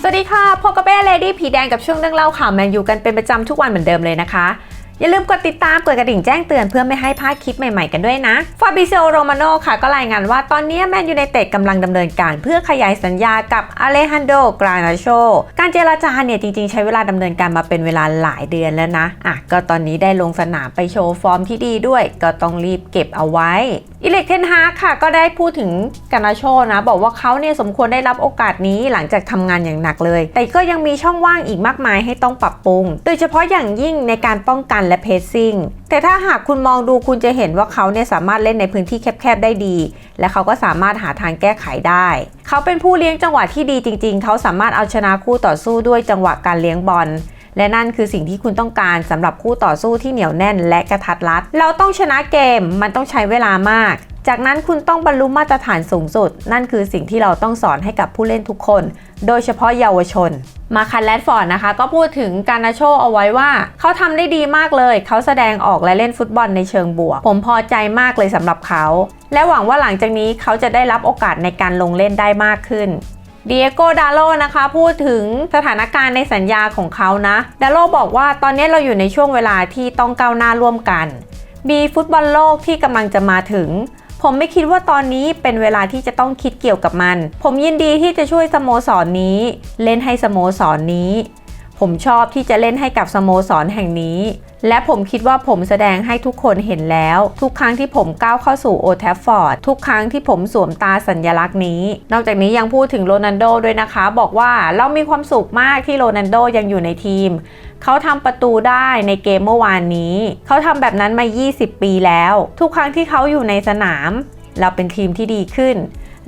สวัสดีค่ะพบกับเบ้เลดี้ผีแดงกับช่วงเรื่องเล่าข่าวแมนยูกันเป็นประจำทุกวันเหมือนเดิมเลยนะคะ อย่าลืมกดติดตามกดกระดิ่งแจ้งเตือนเพื่อไม่ให้พลาดคลิปใหม่ๆกันด้วยนะฟาบิเซโอโรมาโนค่ะก็รายงานว่าตอนนี้แมนยูไนเต็ดกำลังดำเนินการเพื่อขยายสัญญากับอเลฮันโดกรานาโชการเจรจาเนี่ยจริงๆ ใช้เวลาดำเนินการมาเป็นเวลาหลายเดือนแล้วนะอะก็ตอนนี้ได้ลงสนามไปโชว์ฟอร์มที่ดีด้วย ก็ต้องรีบเก็บเอาไว้อิเล็กเทนฮาค่ะก็ได้พูดถึงกานาโชนะบอกว่าเขาเนี่ยสมควรได้รับโอกาสนี้หลังจากทำงานอย่างหนักเลย แต่ก็ยังมีช่องว่างอีกมากมายให้ต้องปรับปรุง โดยเฉพาะอย่างยิ่งในการป้องกันและเพซซิ่งแต่ถ้าหากคุณมองดูคุณจะเห็นว่าเขาเนี่ยสามารถเล่นในพื้นที่แคบๆได้ดี และเขาก็สามารถหาทางแก้ไขได้ เขาเป็นผู้เลี้ยงจังหวะที่ดีจริง ๆ เขาสามารถเอาชนะคู่ต่อสู้ด้วยจังหวะการเลี้ยงบอลและนั่นคือสิ่งที่คุณต้องการสำหรับคู่ต่อสู้ที่เหนียวแน่นและกระทัดรัด เราต้องชนะเกมมันต้องใช้เวลามาก จากนั้นคุณต้องบรรลุมาตรฐานสูงสุด นั่นคือสิ่งที่เราต้องสอนให้กับผู้เล่นทุกคน โดยเฉพาะเยาวชน มาคันแรดฟอร์ดนะคะ ก็พูดถึงการนาโชเอาไว้ว่า เขาทำได้ดีมากเลย เขาแสดงออกและเล่นฟุตบอลในเชิงบวก ผมพอใจมากเลยสำหรับเขา และหวังว่าหลังจากนี้เขาจะได้รับโอกาสในการลงเล่นได้มากขึ้นเดียโกดาโลนะคะพูดถึงสถานการณ์ในสัญญาของเขานะดาโลบอกว่าตอนนี้เราอยู่ในช่วงเวลาที่ต้องก้าวหน้าร่วมกัน มีฟุตบอลโลกที่กำลังจะมาถึง ผมไม่คิดว่าตอนนี้เป็นเวลาที่จะต้องคิดเกี่ยวกับมัน ผมยินดีที่จะช่วยสโมสรนนี้ เล่นให้สโมสรนนี้ ผมชอบที่จะเล่นให้กับสโมสรแห่งนี้ และผมคิดว่าผมแสดงให้ทุกคนเห็นแล้ว ทุกครั้งที่ผมก้าวเข้าสู่โอแทฟฟอร์ดทุกครั้งที่ผมสวมตาสัญญลักษณ์นี้ นอกจากนี้ยังพูดถึงโรนัลโดด้วยนะคะ บอกว่าเรามีความสุขมากที่โรนัลโดยังอยู่ในทีม เขาทำประตูได้ในเกมเมื่อวานนี้ เขาทำแบบนั้นมา 20 ปีแล้ว ทุกครั้งที่เขาอยู่ในสนาม เราเป็นทีมที่ดีขึ้น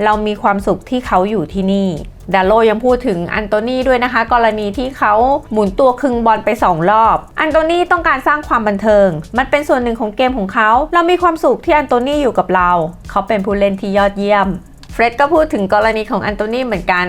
เรามีความสุขที่เขาอยู่ที่นี่ดาโลยังพูดถึงอันโตนีด้วยนะคะ กรณีที่เขาหมุนตัวครึ่งบอลไป 2 รอบ อันโตนีต้องการสร้างความบันเทิง มันเป็นส่วนหนึ่งของเกมของเขา เรามีความสุขที่อันโตนีอยู่กับเรา เขาเป็นผู้เล่นที่ยอดเยี่ยม เฟร็ดก็พูดถึงกรณีของอันโตนีเหมือนกัน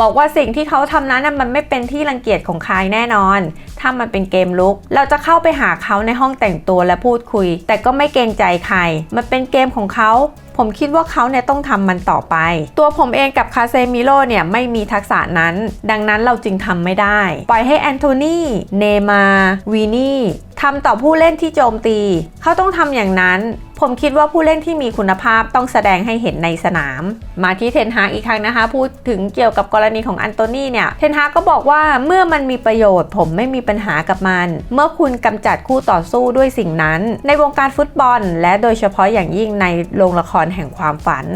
บอกว่าสิ่งที่เขาทำนั้นมันไม่เป็นที่รังเกียจของใครแน่นอน ถ้ามันเป็นเกมลุก เราจะเข้าไปหาเขาในห้องแต่งตัวและพูดคุย แต่ก็ไม่เกรงใจใคร มันเป็นเกมของเขา ผมคิดว่าเขาเนี่ยต้องทำมันต่อไป ตัวผมเองกับคาเซมิโร่เนี่ยไม่มีทักษะนั้น ดังนั้นเราจึงทำไม่ได้ ปล่อยให้แอนโทนี เนมา วีนี่ ทำต่อผู้เล่นที่โจมตี เขาต้องทำอย่างนั้น ผมคิดว่าผู้เล่นที่มีคุณภาพต้องแสดงให้เห็นในสนาม มาที่เทนฮากอีกครั้งนะคะ พูดถึงเกี่ยวกับกรณีของอันโตนีเนี่ย เทนฮากก็บอกว่าเมื่อมันมีประโยชน์ ผมไม่มีปัญหากับมัน เมื่อคุณกำจัดคู่ต่อสู้ด้วยสิ่งนั้น ในวงการฟุตบอล และโดยเฉพาะอย่างยิ่งในโรงละครแห่งความฝัน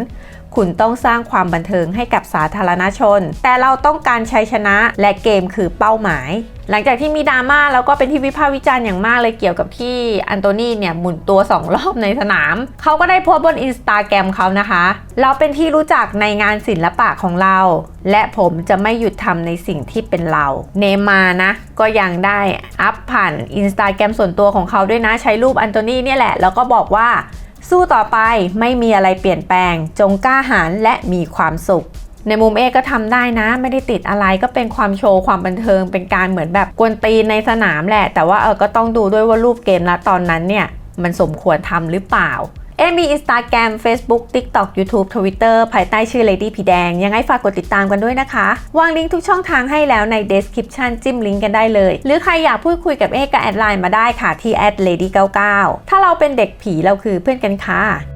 คุณต้องสร้างความบันเทิงให้กับสาธารณชน แต่เราต้องการชัยชนะและเกมคือเป้าหมาย หลังจากที่มีดราม่าแล้วก็เป็นที่วิพากษ์วิจารณ์อย่างมากเลยเกี่ยวกับที่อันโตนีเนี่ยหมุนตัว 2 รอบในสนาม เขาก็ได้โพสบนอินสตาแกรมเขานะคะ เราเป็นที่รู้จักในงานศิลปะของเรา และผมจะไม่หยุดทำในสิ่งที่เป็นเราเนมานะก็ยังได้อัพผ่านอินสตาแกรมส่วนตัวของเขาด้วยนะใช้รูปอันโตนีเนี่ยแหละแล้วก็บอกว่า สู้ต่อไปไม่มีอะไรเปลี่ยนแปลง จงกล้าหาญและมีความสุข ในมุมเอก็ทำได้นะ ไม่ได้ติดอะไรก็เป็นความโชว์ความบันเทิง เป็นการเหมือนแบบกวนตีนในสนามแหละ แต่ว่าเออก็ต้องดูด้วยว่ารูปเกมนะตอนนั้นเนี่ยมันสมควรทำหรือเปล่า อมี Instagram Facebook TikTok YouTube Twitter ภายใต้ชื่อ Lady ผีแดง ยังไงฝากกดติดตามกันด้วยนะคะ วางลิงก์ทุกช่องทางให้แล้วใน description จิ้มลิงก์กันได้เลย หรือใครอยากพูดคุยกับเอก็แอดไลน์มาได้ค่ะที่ lady99 ถ้าเราเป็นเด็กผีเราคือเพื่อนกันค่ะ